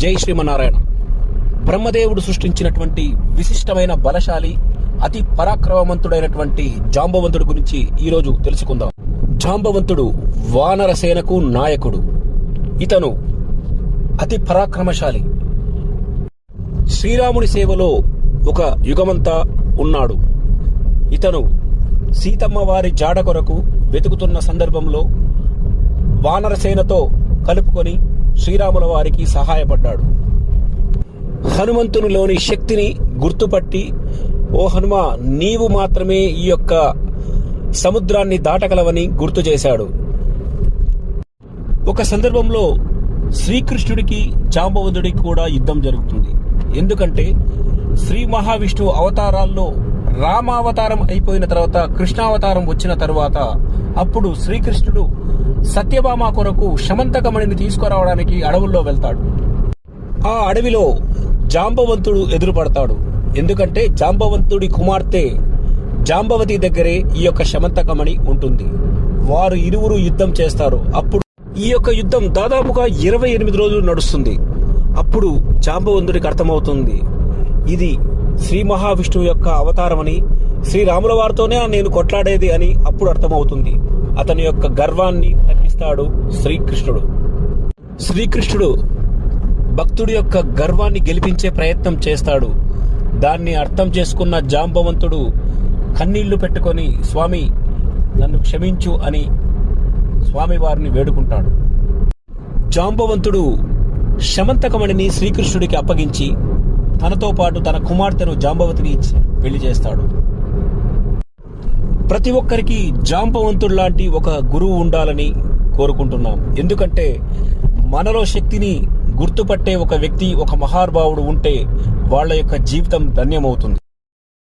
జై శ్రీమన్నారాయణ. బ్రహ్మదేవుడు సృష్టించినటువంటి విశిష్టమైన బలశాలి అతి పరాక్రమవంతుడైనటువంటి జాంబవంతుడి గురించి ఈరోజు తెలుసుకుందాం. జాంబవంతుడు వానర సేనకు నాయకుడు. ఇతను అతి పరాక్రమశాలి. శ్రీరాముడి సేవలో ఒక యుగమంతా ఉన్నాడు. ఇతను సీతమ్మ వారి జాడ కొరకు వెతుకుతున్న సందర్భంలో వానరసేనతో కలుపుకొని శ్రీరాముల వారికి సహాయపడ్డాడు. హనుమంతునిలోని శక్తిని గుర్తుపట్టి ఓ హనుమ నీవు మాత్రమే ఈ యొక్క సముద్రాన్ని దాటగలవని గుర్తు చేశాడు. ఒక సందర్భంలో శ్రీకృష్ణుడికి జాంబవంతుడికి కూడా యుద్ధం జరుగుతుంది. ఎందుకంటే శ్రీ మహావిష్ణువు అవతారాల్లో రామావతారం అయిపోయిన తర్వాత కృష్ణావతారం వచ్చిన తర్వాత అప్పుడు శ్రీకృష్ణుడు సత్యభామ కొరకు శమంతకమణిని తీసుకురావడానికి అడవుల్లో వెళ్తాడు. ఆ అడవిలో జాంబవంతుడు ఎదురుపడతాడు. ఎందుకంటే జాంబవంతుడి కుమార్తె జాంబవతి దగ్గరే ఈ యొక్క శమంతకమణి ఉంటుంది. వారు ఇరువురు యుద్ధం చేస్తారు. అప్పుడు ఈ యొక్క యుద్ధం దాదాపుగా ఇరవై ఎనిమిది రోజులు నడుస్తుంది. అప్పుడు జాంబవంతుడికి అర్థమవుతుంది. ఇది శ్రీ మహావిష్ణువు యొక్క అవతారమని శ్రీరాముల వారితోనే నేను కొట్లాడేది అని అప్పుడు అర్థమవుతుంది. అతని యొక్క గర్వాన్ని తగ్గిస్తాడు శ్రీకృష్ణుడు. శ్రీకృష్ణుడు భక్తుడి యొక్క గర్వాన్ని గెలిపించే ప్రయత్నం చేస్తాడు. దాన్ని అర్థం చేసుకున్న జాంబవంతుడు కన్నీళ్ళు పెట్టుకొని స్వామి నన్ను క్షమించు అని స్వామి వారిని వేడుకుంటాడు. జాంబవంతుడు శమంతకమణిని శ్రీకృష్ణుడికి అప్పగించి తనతో పాటు తన కుమార్తెను జాంబవతిని ఇచ్చి పెళ్ళి చేస్తాడు. ప్రతి ఒక్కరికి జాంబవంతుడు లాంటి ఒక గురువు ఉండాలని కోరుకుంటున్నాం. ఎందుకంటే మనలో శక్తిని గుర్తుపట్టే ఒక వ్యక్తి ఒక మహానుభావుడు ఉంటే వాళ్ళ యొక్క జీవితం ధన్యమవుతుంది.